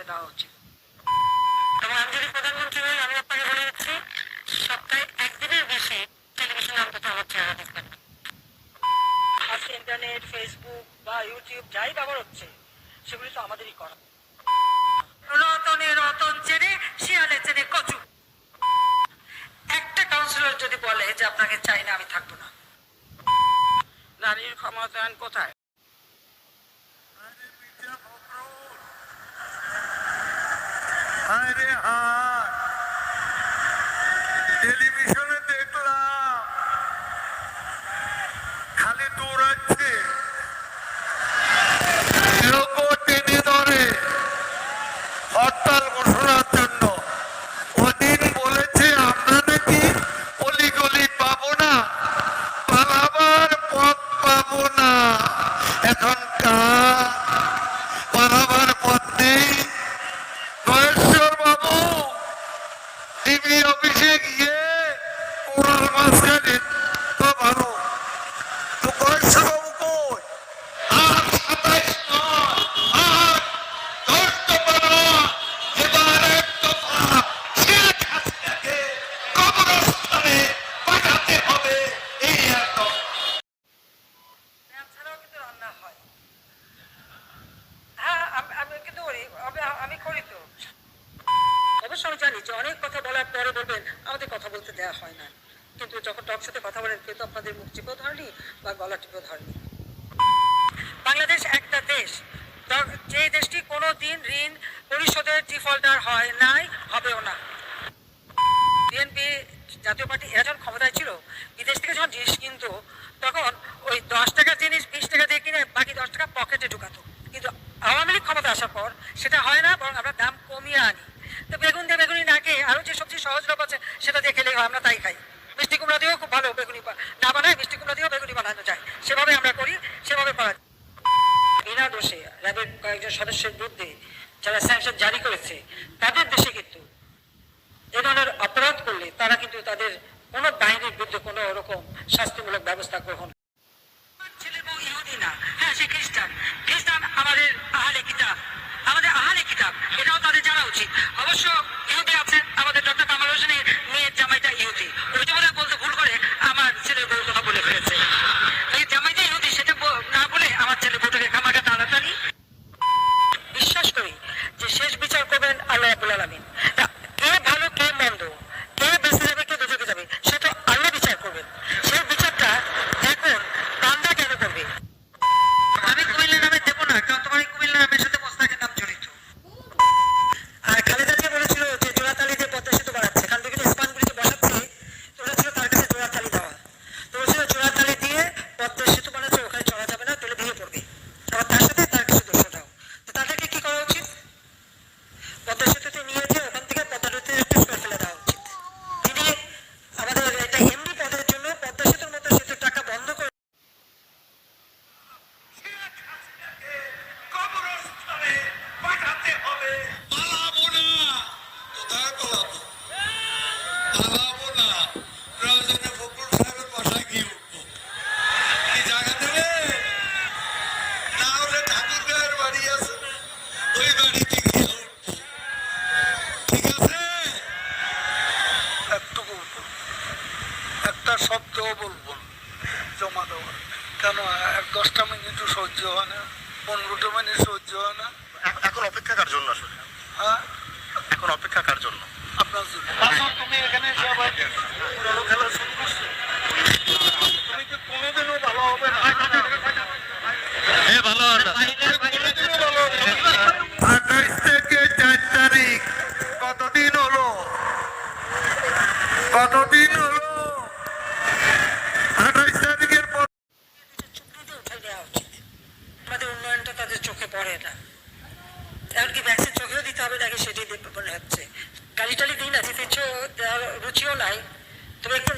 করে দেওয়া উচিত। এবং আমি যদি প্রধানমন্ত্রী হই আমি আপনাকে বলে দিচ্ছি সপ্তাহে একদিনের বেশি টেলিভিশনে অন্তত আমার চেহারা দেখবেন না। আজকে ইন্টারনেট ফেসবুক বা ইউটিউব যাই ব্যবহার হচ্ছে সেগুলি তো আমাদেরই করা। রতনে রতন চেনে শিয়ালে চেনে কচু। একটা কাউন্সিলর যদি বলে যে আপনাকে চাই না আমি থাকব না। নারীর ক্ষমতায়ন কোথায়? হায়। টেলিভিশনে দেখলাম। খালি দৌড়াচ্ছে টেনে ধরে। হরতাল ঘোষণার জন্য। ওদিন বলেছে, আমরা নাকি অলিগলি পাবো না, পালাবার পথ পাবো না এখন কার পালাবার পথ নেই মহেশ্বর বাবু টিভি অফিসে গিয়ে ওনার মাঝখানে তো ভালো তো মহেশ্বর বাবু কই আর সাতাইশ নয় আর দশ দফা নয় এবার এক দফা শেখ হাসিনাকে কবরস্থানে পাঠাতে হবে এই একদম ছাড়াও কিন্তু রান্না হয় হ্যাঁ আমি- আমি কিন্তু করি আমি- আমি করি তো অবশ্য আমি জানি যে অনেক কথা বলার পরে বলবেন আমাদের কথা বলতে দেওয়া হয় না। কিন্তু যখন টক সাথে কথা বলেন, কেউ তো আপনাদের মুখ চিপেও ধরেনি বা গলা টিপেও ধরেনি। বাংলাদেশ একটা দেশ। যে দেশটি কোনো দিন ঋণ পরিশোধের ডিফল্টার হয় নাই, হবেও না। বিএনপি জাতীয় পার্টি এরা যখন ক্ষমতায় ছিল, বিদেশ থেকে যখন জিনিস কিনতো, তখন ওই দশ টাকার জিনিস বিশ টাকা দিয়ে কিনে বাকি দশ টাকা পকেটে ঢুকাতো। কিন্তু আওয়ামী লীগ ক্ষমতা আসার পর সেটা হয় না, বরং আমরা দাম কমিয়ে আনি। তো বেগুন খেয়ে আরও যে সবজি সহজলভ আছে, সেটা দিয়ে খেলেই হয়, আমরা তাই খাই। মিষ্টি কুমড়া দিয়েও খুব ভালো বেগুনি না বানায়, মিষ্টি কুমড়া দিয়েও বেগুনি বানানো যায়। সেভাবে আমরা করি, সেভাবে করা। বিনা দোষে র্যাবের কয়েকজন সদস্যের বিরুদ্ধে যারা স্যাংশন জারি করেছে, তাদের দেশে কিন্তু এ ধরনের অপরাধ করলে তারা কিন্তু তাদের কোনো বাহিনীর বিরুদ্ধে কোনো রকম শাস্তিমূলক ব্যবস্থা গ্রহণ ছেলে বউ ইহুদি না। হ্যাঁ সে খ্রিস্টান। খ্রিস্টান আমাদের আহালে কিতাব আমাদের আহালে কিতাব এটাও তাদের জানা উচিত অবশ্য ইহুদি আছে আমাদের ডক্টর কামাল হোসেনের মেয়ের জামাইটা ইহুদি ওইটা বলে বলতে ভুল করে আমার ছেলের বউ কথা বলে ফেলেছে এই জামাইটা ইহুদি সেটা ব- না বলে আমার ছেলে বউটাকে খামাকা টানাটানি বিশ্বাস করি যে শেষ বিচার করবেন আল্লাহ রাবুল আলমিন কে ভালো কে মন্দ কে বেঁচে যাবে কে বেঁচে যাবে সেটা আল্লাহ বিচার করবেন সেই বিচারটা এখন বান্দা কেন করবে আমি কুমিল্লা নামে দেবো না কারণ তোমার এই কুমিল্লা নামের সাথে মোস্তাকের নাম জড়িত আর খালেদা জিয়া বলেছিল যে জোড়াতালি দিয়ে পদ্মা সেতু বাড়াচ্ছে কারণ বিভিন্ন স্পানগুলিতে বসাচ্ছে তো ওটা ছিল তার কাছে জোড়াতালি দেওয়া তো বলছিল জোড়াতালি দিয়ে পদ্মা সেতু বানাচ্ছে ওখানে চলা যাবে না তাহলে ভেঙে পড়বে আবার তার সাথে তার কিছু দোষ দাও তো তাদেরকে কি করা উচিত পদ্মা সেতুতে নিয়ে যেয়ে ওখান থেকে পদ্মা নদীতে একটু সরে ফেলে দেওয়া উচিত তিনি আমাদের এটা এমনি পদের জন্য পদ্মা সেতুর মতো সেতুর টাকা বন্ধ করে কবরস্থানে পাঠাতে হবে পালাবো না কোথায় পালাবো পালাবো না। প্রয়োজনে ফখরুল সাহেবের বাসায় গিয়ে উঠবো। কি জায়গা দেবে না হলে ঠাকুর গায়ের বাড়ি আছে ওই বাড়িতে গিয়ে উঠবো। ঠিক আছে? একটু বলব। একটা শব্দও বলব। জমা দেওয়ার। কেন এক দশটা মিনিটও সহ্য হয় না। পনেরোটা মিনিট সহ্য হয় না। এখন- অপেক্ষা কার জন্য আসলে? হ্যাঁ? এখন অপেক্ষা কার জন্য? আপনার জন্য। তুমি এখানে দেওয়া উচিত আমাদের উন্নয়নটা তাদের চোখে পড়ে না। এমনকি ভ্যাকসিন চোখেও দিতে হবে নাকি সেটি মনে হচ্ছে। গাড়ি টালি দিই না যেতে ইচ্ছে দেওয়ার রুচিও নাই। তবে একটু